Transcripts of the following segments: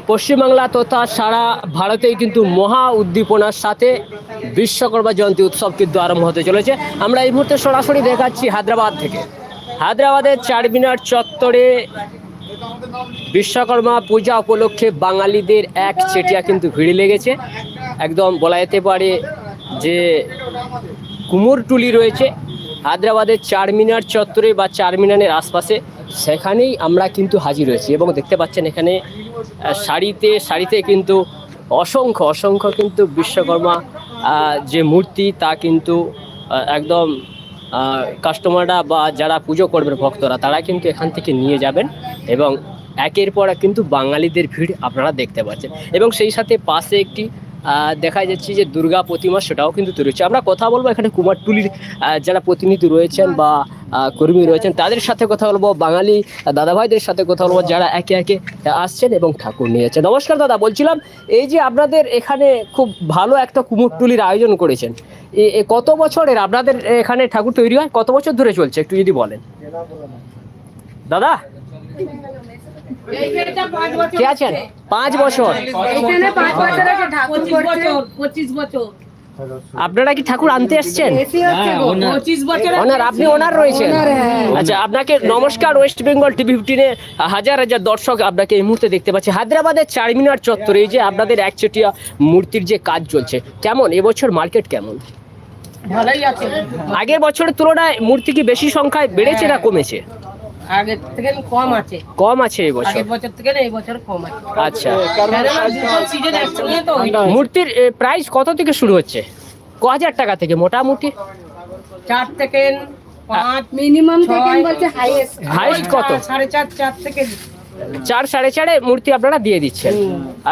পশ্চিমবাংলা তথা সারা ভারতেই কিন্তু মহা উদ্দীপনার সাথে বিশ্বকর্মা জয়ন্তী উৎসব কিন্তু আরম্ভ হতে চলেছে। আমরা এই মুহূর্তে সরাসরি দেখাচ্ছি হায়দ্রাবাদ থেকে। হায়দ্রাবাদের চারমিনার চত্বরে বিশ্বকর্মা পূজা উপলক্ষে বাঙালিদের এক চেটিয়া কিন্তু ভিড় লেগেছে। একদম বলা যেতে পারে যে কুমোরটুলি রয়েছে। হায়দ্রাবাদের চারমিনার চত্বরে বা চারমিনারের আশপাশে, সেখানেই আমরা কিন্তু হাজির হয়েছি এবং দেখতে পাচ্ছেন এখানে শাড়িতে সারিতে কিন্তু অসংখ্য অসংখ্য কিন্তু বিশ্বকর্মা যে মূর্তি তা কিন্তু একদম কাস্টমাররা বা যারা পুজো করবেন ভক্তরা, তারা কিন্তু এখান থেকে নিয়ে যাবেন এবং একের পর কিন্তু বাঙালিদের ভিড় আপনারা দেখতে পাচ্ছেন। এবং সেই সাথে পাশে একটি দেখা যাচ্ছে যে দুর্গা প্রতিমা সেটাও কিন্তু তৈরি হচ্ছে। আমরা কথা বলব এখানে কুমারটুলির যারা প্রতিনিধি রয়েছেন বা কর্মী রয়েছেন, তাদের সাথে কথা বলব, বাঙালি দাদাভাইদের সাথে কথা বলব, যারা একে একে আসছেন এবং ঠাকুর নিয়ে যাচ্ছেন। নমস্কার দাদা, বলছিলাম এই যে আপনাদের এখানে খুব ভালো একটা কুমোরটুলির আয়োজন করেছেন। কত বছরের আপনাদের এখানে ঠাকুর তৈরি হয়? কত বছর ধরে চলছে? একটু যদি বলেন। দাদা? কে আছেন? পাঁচ বছর। আপনারা কি ঠাকুর আনতে এসছেন? বছর ওনার আপনি ওনার রয়েছেন? আচ্ছা আপনাকে নমস্কার ওয়েস্ট বেঙ্গল টিভি ফিফটিনে হাজার হাজার দর্শক আপনাকে এই মুহূর্তে দেখতে পাচ্ছি। হায়দ্রাবাদের চারমিনার চত্বরে এই যে আপনাদের একচেটিয়া মূর্তির যে কাজ চলছে কেমন? এবছর মার্কেট কেমন? ভালোই আছে। আগের বছরের তুলনায় মূর্তি কি বেশি সংখ্যায় বেড়েছে না কমেছে? আগের থেকে কম আছে। কম আছে এবছর আগের বছর থেকে এই বছর কম আছে। আচ্ছা। ওই মূর্তির প্রাইস কত থেকে শুরু হচ্ছে? ক হাজার টাকা থেকে মোটামুটি? চার থেকে পাঁচ মিনিমাম থেকে বলছে হাইয়েস্ট হাইস্ট কত? সাড়ে চার চার থেকে চার সাড়ে চারে মূর্তি আপনারা দিয়ে দিচ্ছেন।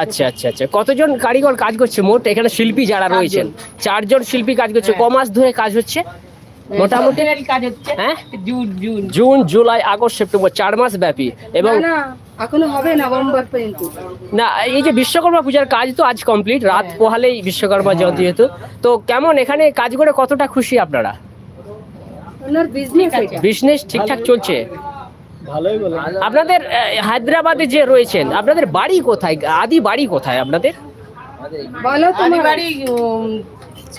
আচ্ছা আচ্ছা আচ্ছা। কতজন কারিগর কাজ করছে মোট? এখানে শিল্পী যারা রয়েছেন। চারজন শিল্পী কাজ করছে। ক মাস ধরে কাজ হচ্ছে? মোটামুটি মোটামুটি কাজ হচ্ছে। হ্যাঁ? June June. June July August September চার মাস ব্যাপী। এবং এখনও হবে নভেম্বর পর্যন্ত। না এই যে বিশ্বকর্মা পূজার কাজ তো আজ কমপ্লিট রাত পোহালেই বিশ্বকর্মা জয়ন্তী যেহেতু তো কেমন এখানে কাজ করে কতটা খুশি আপনারা? বিজনেস ঠিকঠাক চলছে? আপনাদের হায়দ্রাবাদে যে রয়েছেন আপনাদের বাড়ি কোথায়? আদি বাড়ি কোথায় আপনাদের? বলো তোমার বাড়ি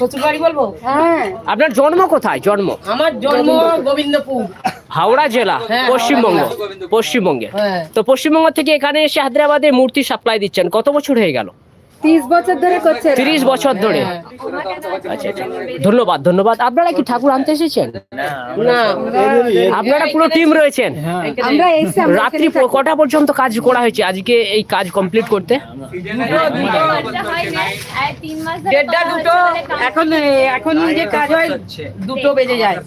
শ্বশুর বাড়ি বলব? হ্যাঁ। আপনার জন্ম কোথায়? জন্ম? আমার জন্ম গোবিন্দপুর। হাওড়া জেলা হ্যাঁ, পশ্চিমবঙ্গ পশ্চিমবঙ্গে। হ্যাঁ। তো পশ্চিমবঙ্গ থেকে এখানে এসে হায়দ্রাবাদে মূর্তি সাপ্লাই দিচ্ছেন। কত বছর হয়ে গেল? তিরিশ বছর ধরে করছে তিরিশ বছর ধরে। আচ্ছা আচ্ছা। ধন্যবাদ ধন্যবাদ। আপনারা কি ঠাকুর আনতে এসেছেন? না। আপনারা পুরো টিম রয়েছেন? রাত্রি কটা পর্যন্ত কাজ করা হয়েছে? আজকে এই কাজ কমপ্লিট করতে? দেড়টা দুটো এখন এখন যে কাজ হয় দুটো বেজে যায়।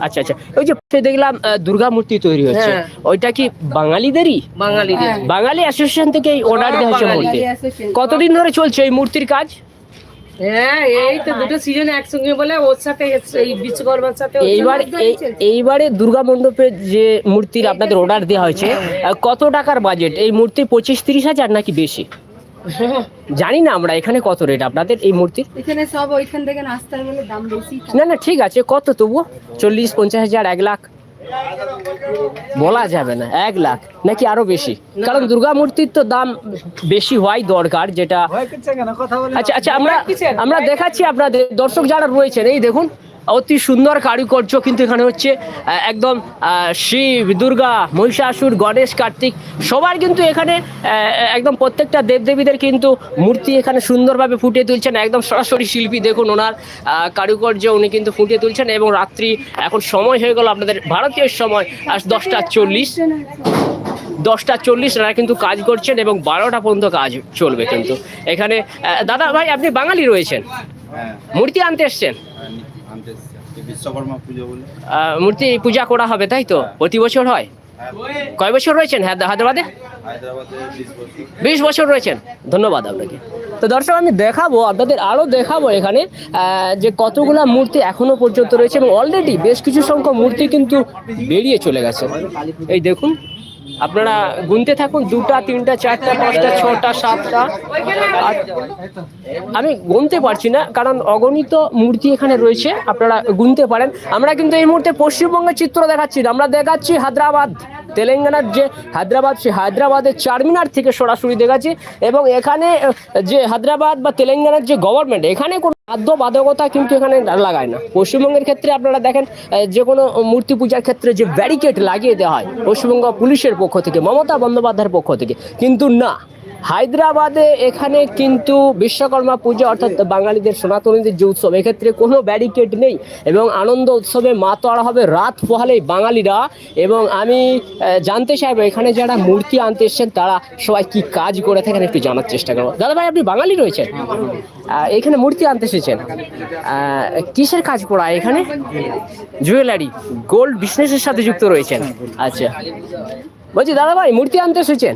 আচ্ছা আচ্ছা। ওই যে দেখলাম দুর্গা মূর্তি তৈরি হচ্ছে। হ্যাঁ। ওইটা কি বাঙালিদেরই? বাঙালিদের। হ্যাঁ। বাঙালি অ্যাসোসিয়েশন থেকে এই অর্ডার দেওয়া বাঙালি। মূর্তি। কতদিন ধরে চলছে এই মূর্তির কাজ? হ্যাঁ এই তো দুটো সিজন একসঙ্গে বলে ওর সাথে এই বিশ্বকর্মার সাথে এইবার এই- এইবারে দুর্গা মণ্ডপে যে মূর্তির আপনাদের অর্ডার দেওয়া হয়েছে কত টাকার বাজেট এই মূর্তি পঁচিশ তিরিশ হাজার নাকি বেশি? জানি না আমরা এখানে কত রেট আপনাদের এই মূর্তির এখানে সব ওইখান থেকে নাস্তা গেলে দাম বেশি। না না ঠিক আছে কত তবুও? চল্লিশ পঞ্চাশ হাজার এক লাখ। বলা যাবে না এক লাখ নাকি আরও বেশি? কারণ দুর্গা মূর্তির তো দাম বেশি হওয়াই দরকার যেটা আচ্ছা আচ্ছা আমরা আমরা দেখাচ্ছি আপনাদের দর্শক যারা রয়েছেন এই দেখুন। অতি সুন্দর কারুকার্য কিন্তু এখানে হচ্ছে একদম শিব দুর্গা মহিষাসুর গণেশ কার্তিক সবার কিন্তু এখানে একদম প্রত্যেকটা দেবদেবীদের কিন্তু মূর্তি এখানে সুন্দরভাবে ফুটিয়ে তুলছেন। একদম সরাসরি শিল্পী দেখুন ওনার কারুকার্য উনি কিন্তু ফুটিয়ে তুলছেন এবং রাত্রি এখন সময় হয়ে গেল আপনাদের ভারতীয় সময় দশটা চল্লিশ। দশটা চল্লিশ ওনারা কিন্তু কাজ করছেন এবং বারোটা পর্যন্ত কাজ চলবে কিন্তু। এখানে দাদা ভাই আপনি বাঙালি রয়েছেন। হ্যাঁ। মূর্তি আনতে এসছেন? আনতে বিশ্বকর্মা পুজো বলে। মূর্তি পূজা করা হবে তাই তো? প্রতি বছর হয়? কয় বছর রয়েছেন হায়দ্রাবাদে? হায়দ্রাবাদে বিশ বছর। রয়েছেন। ধন্যবাদ আপনাকে। তো দর্শক আমি দেখাবো আপনাদের আরও দেখাবো এখানে যে কতগুলা মূর্তি এখনও পর্যন্ত রয়েছে এবং অলরেডি বেশ কিছু সংখ্যক মূর্তি কিন্তু বেরিয়ে চলে গেছে। এই দেখুন। আপনারা গুনতে থাকুন, দুটা, তিনটা, চারটা, পাঁচটা, ছটা, সাতটা। আমি গুনতে পারছি না, কারণ অগণিত মূর্তি এখানে রয়েছে, আপনারা গুনতে পারেন। আমরা কিন্তু এই মুহূর্তে পশ্চিমবঙ্গের চিত্র দেখাচ্ছি, আমরা দেখাচ্ছি হায়দ্রাবাদ, তেলেঙ্গানার যে হায়দ্রাবাদ সে হায়দ্রাবাদের চারমিনার থেকে সরাসরি দেখাচ্ছি, এবং এখানে যে হায়দ্রাবাদ বা তেলেঙ্গানার যে গভর্নমেন্ট এখানে কোনো বাধ্য বাধকতা কিন্তু এখানে লাগায় না। পশ্চিমবঙ্গের ক্ষেত্রে আপনারা দেখেন যে কোনো মূর্তি পূজার ক্ষেত্রে যে ব্যারিকেড লাগিয়ে দেওয়া হয়, পশ্চিমবঙ্গ পুলিশের পক্ষ থেকে, মমতা বন্দ্যোপাধ্যায়ের পক্ষ থেকে, কিন্তু না। হায়দ্রাবাদে এখানে কিন্তু বিশ্বকর্মা পুজো, অর্থাৎ বাঙালিদের সনাতনীদের যে উৎসব, এক্ষেত্রে কোনো ব্যারিকেড নেই এবং আনন্দ উৎসবে মা মাতোয়ারা হবে, রাত পোহালেই বাঙালিরা। এবং আমি জানতে চাইব, এখানে যারা মূর্তি আনতে এসছেন, তারা সবাই কি কাজ করে থাকেন একটু জানার চেষ্টা করব। দাদা ভাই, আপনি বাঙালি রয়েছেন? এখানে মূর্তি আনতে এসেছেন। কিসের কাজ করা এখানে? জুয়েলারি। গোল্ড বিজনেসের সাথে যুক্ত রয়েছেন। আচ্ছা। বলছি দাদা ভাই মূর্তি আনতে এসেছেন।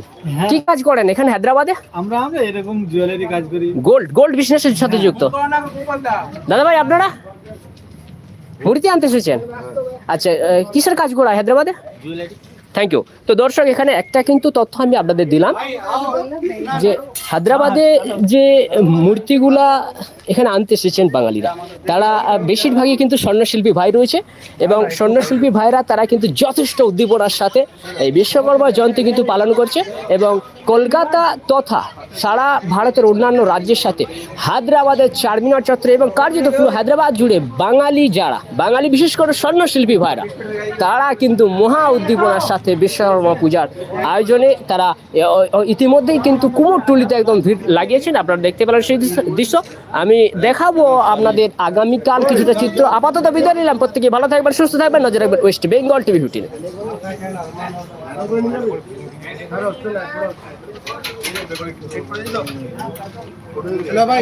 কি কাজ করেন এখানে হায়দ্রাবাদে? আমরা আমরা এরকম জুয়েলারি কাজ করি। গোল্ড গোল্ড বিজনেসের সাথে যুক্ত। দাদা ভাই আপনারা? মূর্তি আনতে এসেছেন? আচ্ছা কিসের কাজ করা হায়দ্রাবাদে? হায়দ্রাবাদে থ্যাংক ইউ তো দর্শক, এখানে একটা কিন্তু তথ্য আমি আপনাদের দিলাম যে হায়দ্রাবাদে যে মূর্তিগুলা এখানে আনতে এসেছেন বাঙালিরা, তারা বেশিরভাগই কিন্তু স্বর্ণশিল্পী ভাই রয়েছে এবং স্বর্ণশিল্পী ভাইরা তারা কিন্তু যথেষ্ট উদ্দীপনার সাথে এই বিশ্বকর্মা জয়ন্তী কিন্তু পালন করছে এবং কলকাতা তথা সারা ভারতের অন্যান্য রাজ্যের সাথে হায়দ্রাবাদের চারমিনার চত্বরে এবং কার্যত পুরো হায়দ্রাবাদ জুড়ে বাঙালি যারা, বাঙালি বিশেষ করে স্বর্ণশিল্পী ভাইরা, তারা কিন্তু মহা উদ্দীপনার সাথে বিশ্বকর্মা পূজার আয়োজনে তারা ইতিমধ্যেই কিন্তু কুমোরটুলিতে একদম ভিড় লাগিয়েছেন। আপনারা দেখতে পেলেন সেই দৃশ্য- দৃশ্য। আমি দেখাবো আপনাদের আগামীকাল কিছুটা চিত্র। আপাতত বিদায় নিলাম। প্রত্যেকে ভালো থাকবেন সুস্থ থাকবেন নজর রাখবেন ওয়েস্ট বেঙ্গল টিভি ফিফটিনে ভাই